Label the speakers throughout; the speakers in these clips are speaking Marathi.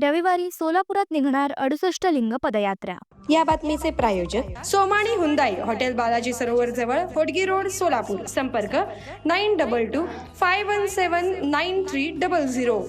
Speaker 1: रविवारी सोलापुरात निघणार अडुसष्ट लिंग पदयात्रा.
Speaker 2: या बातमीचे प्रायोजक सोमाणी हुंदाई हॉटेल बालाजी सरोवर जवळ होडगी रोड सोलापूर. संपर्क nine double two five one seven nine three double zero.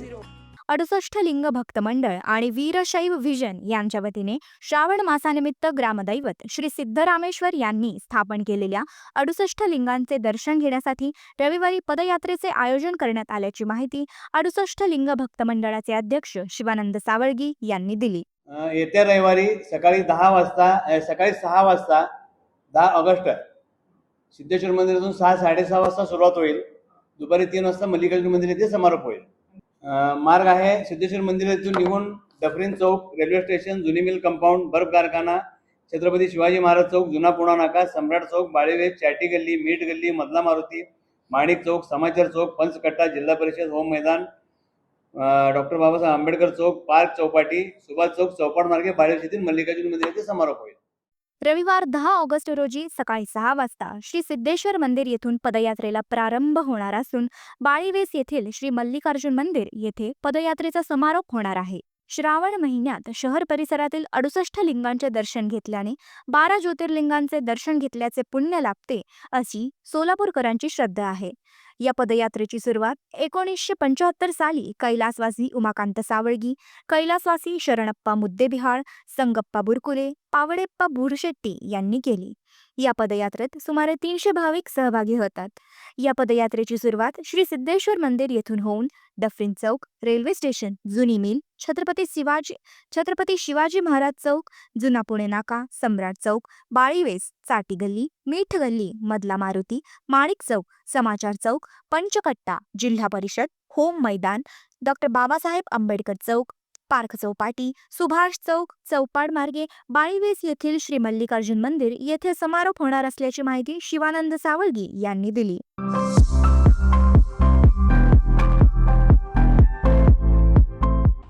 Speaker 1: अडुसष्ट लिंग भक्त मंडळ आणि वीरशैव व्हिजन यांच्या वतीने श्रावण मासानिमित्त ग्रामदैवत श्री सिद्धरामेश्वर यांनी स्थापन केलेल्या अडुसष्ट लिंगांचे दर्शन घेण्यासाठी रविवारी पदयात्रेचे आयोजन करण्यात आल्याची माहिती अडुसष्ट लिंग भक्त मंडळाचे अध्यक्ष शिवानंद सावळगी यांनी दिली.
Speaker 3: येत्या रविवारी सकाळी दहा वाजता सकाळी सहा वाजता दहा ऑगस्ट सिद्धेश्वर मंदिरातून सहा साडेसहा वाजता सुरुवात होईल. दुपारी तीन वाजता मल्लिकार्जुन मंदिर येथे समारोप होईल. मार्ग आहे सिद्धेश्वर मंदिरातून निघून डफरीन चौक रेल्वे स्टेशन जुनी मिल कंपाऊंड बर्फ कारखाना छत्रपती शिवाजी महाराज चौक जुना पुणा नाका सम्राट चौक बाळेवेग चाटी गल्ली मीठ गल्ली मधला मारुती माणिक चौक समाचार चौक पंचकट्टा जिल्हा परिषद home maidan doctor Babasaheb Ambedkar chowk park Chowpatty Subhash chowk Chaupad मार्गे बाळेवाडी येथील मल्लिकार्जुन मंदिराचे येथे समारोप होईल.
Speaker 1: रविवार दहा ऑगस्ट रोजी सकाळी सहा वाजता श्री सिद्धेश्वर मंदिर येथून पदयात्रेला प्रारंभ होणार असून बाळीवेस येथील श्री मल्लिकार्जुन मंदिर येथे पदयात्रेचा समारोप होणार आहे. श्रावण महिन्यात शहर परिसरातील अडुसष्ट लिंगांचे दर्शन घेतल्याने बारा ज्योतिर्लिंगांचे दर्शन घेतल्याचे पुण्य लाभते अशी सोलापूरकरांची श्रद्धा आहे. या पदयात्रेची सुरुवात एकोणीसशे पंच्याहत्तर साली कैलासवासी उमाकांत सावळगी कैलासवासी शरणप्पा मुद्देबिहाळ संगप्पा बुरकुले पावडेप्पा बुरशेट्टी यांनी केली. या पदयात्रेत सुमारे तीनशे भाविक सहभागी होतात. या पदयात्रेची सुरुवात श्री सिद्धेश्वर मंदिर येथून होऊन डफरीन चौक रेल्वे स्टेशन जुनी मिल छत्रपती शिवाजी छत्रपती शिवाजी महाराज चौक जुना पुणे नाका सम्राट चौक बाळीवेस चाटी गल्ली मीठ गल्ली मधला मारुती माणिक चौक समाचार चौक पंचकट्टा जिल्हा परिषद home maidan doctor Babasaheb Ambedkar chowk park Chowpatty Subhash chowk Chaupad मार्गे बाळीवेस येथील श्री मल्लिकार्जुन मंदिर येथे समारोप होणार असल्याची माहिती शिवानंद सावळगी यांनी दिली.